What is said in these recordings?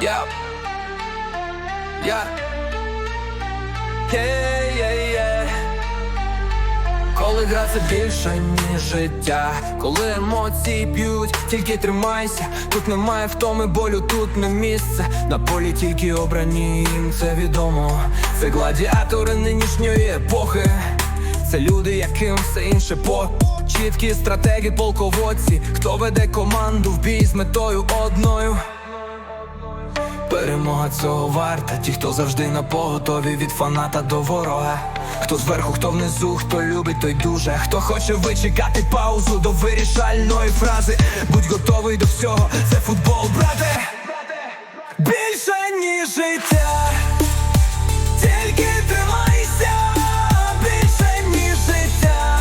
Yeah. Yeah. Yeah, yeah, yeah. Коли гра це більше, ніж життя, коли емоції б'ють, тільки тримайся, тут немає втоми болю, тут не місце. На полі тільки обрані їм це відомо. Це гладіатори нинішньої епохи. Це люди, яким все інше по чіткі стратеги, полководці, хто веде команду в бій з метою одною. Перемога цього варта, ті, хто завжди на поготові від фаната до ворога. Хто зверху, хто внизу, хто любить, той дуже. Хто хоче вичекати паузу до вирішальної фрази. Будь готовий до всього, це футбол, брате. Більше ніж життя, тільки тримайся, більше ніж життя,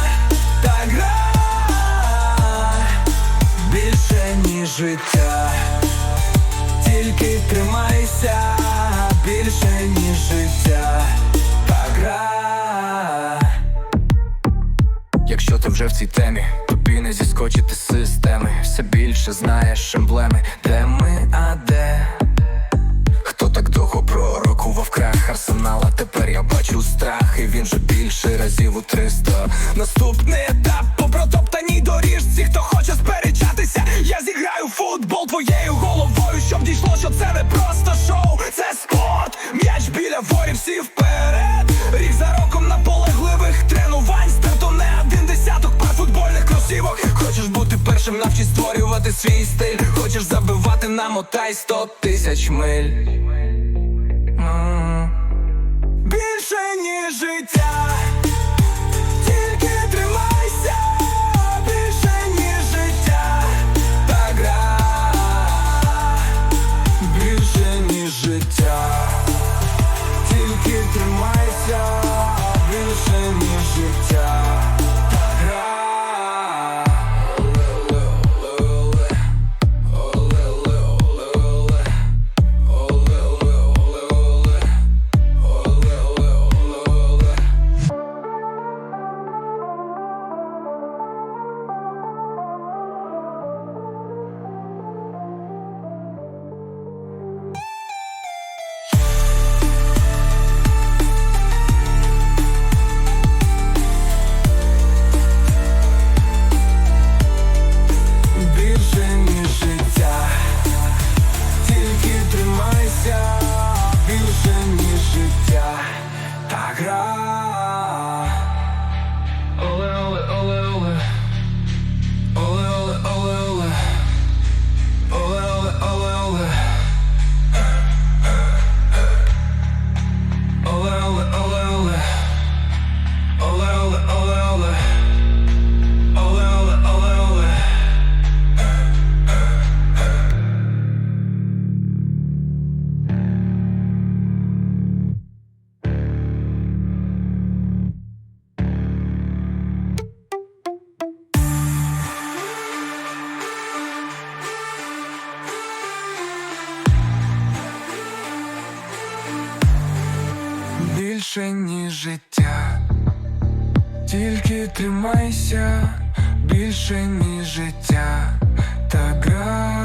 та гра, більше ніж життя. Тільки тримайся більше, ніж життя та. Якщо ти вже в цій темі, тобі не зіскочити з системи. Все більше знаєш емблеми, де ми, а де. Хто так довго пророкував крах арсенала, тепер я бачу страх, і він же більше разів у 300 Наступний етап по протоптаній доріжці. Хто хоче сперечатися, я зіграю футбол твоєю головою, щоб дійшло, що це не просто шоу, це спорт. М'яч біля ворів, всі вперед. Рік за роком наполегливих тренувань старту не один десяток пар футбольних кросівок. Хочеш бути першим, навчись створювати свій стиль. Хочеш забивати намотай сто тисяч миль. Більше ніж та ніж життя, тільки тримайся більше, ніж життя та гра.